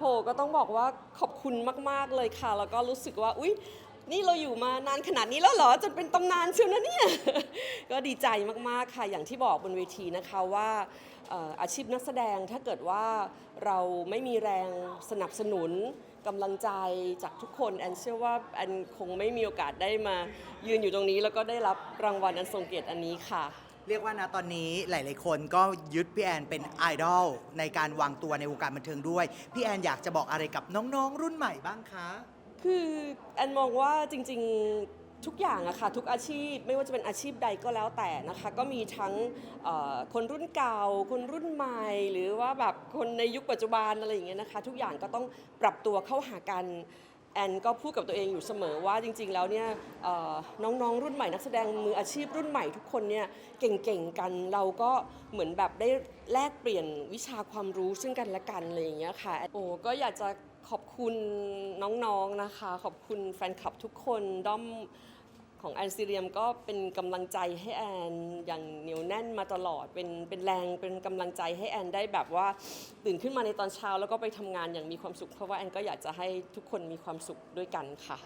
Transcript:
โหก็ต้องบอกว่าขอบคุณมาก ๆ เลยค่ะ แล้วก็รู้สึกว่า อุ๊ย นี่เราอยู่มานานขนาดนี้แล้วเหรอ จนเป็นตำนานเชียวนะเนี่ย ก็ดีใจมาก ๆ ค่ะ อย่างที่บอกบนเวทีนะคะว่าเอ่ออาชีพนักแสดงถ้าเกิดว่าเราไม่มีแรงสนับสนุนกำลังใจจากทุกคน แอนเชื่อว่าแอนคงไม่มีโอกาสได้มายืนอยู่ตรงนี้ แล้วก็ได้รับรางวัลอันทรงเกียรติอันนี้ค่ะ เรียกว่านะตอนนี้หลาย ๆ คนก็ยึดพี่แอนเป็นไอดอลในการวางตัวในวงการบันเทิงด้วย พี่แอนอยากจะบอกอะไรกับน้อง ๆ รุ่นใหม่บ้างคะ คือแอนมองว่าจริงๆทุกอย่างอะค่ะทุกอาชีพไม่ว่าจะเป็นอาชีพใดก็แล้วแต่นะคะก็มีทั้งเอ่อคนรุ่นเก่า คนรุ่นใหม่ หรือว่าแบบคนในยุคปัจจุบันอะไรอย่างเงี้ยนะคะ ทุกอย่างก็ต้องปรับตัวเข้าหากัน แอนก็พูดกับตัวเองอยู่เสมอว่าจริง ๆ แล้วเนี่ยน้องๆรุ่นใหม่นักแสดงมืออาชีพรุ่นใหม่ทุกคนเนี่ยเก่งๆกันเราก็เหมือนแบบได้แลกเปลี่ยนวิชาความรู้ซึ่งกันและกันอะไรอย่างเงี้ยค่ะโอ้ก็อยากจะขอบคุณน้องๆนะคะ ขอบคุณแฟนคลับทุกคนด้อมของแอนซีเรียมก็เป็นกำลังใจให้แอนอย่างเหนียว แน่นมาตลอด เป็นเป็นแรงเป็นกำลังใจให้แอนได้แบบว่าตื่นขึ้นมาในตอนเช้าแล้วก็ไปทำงานอย่างมีความสุข เพราะว่าแอนก็อยากจะให้ทุกคนมีความสุขด้วยกันค่ะ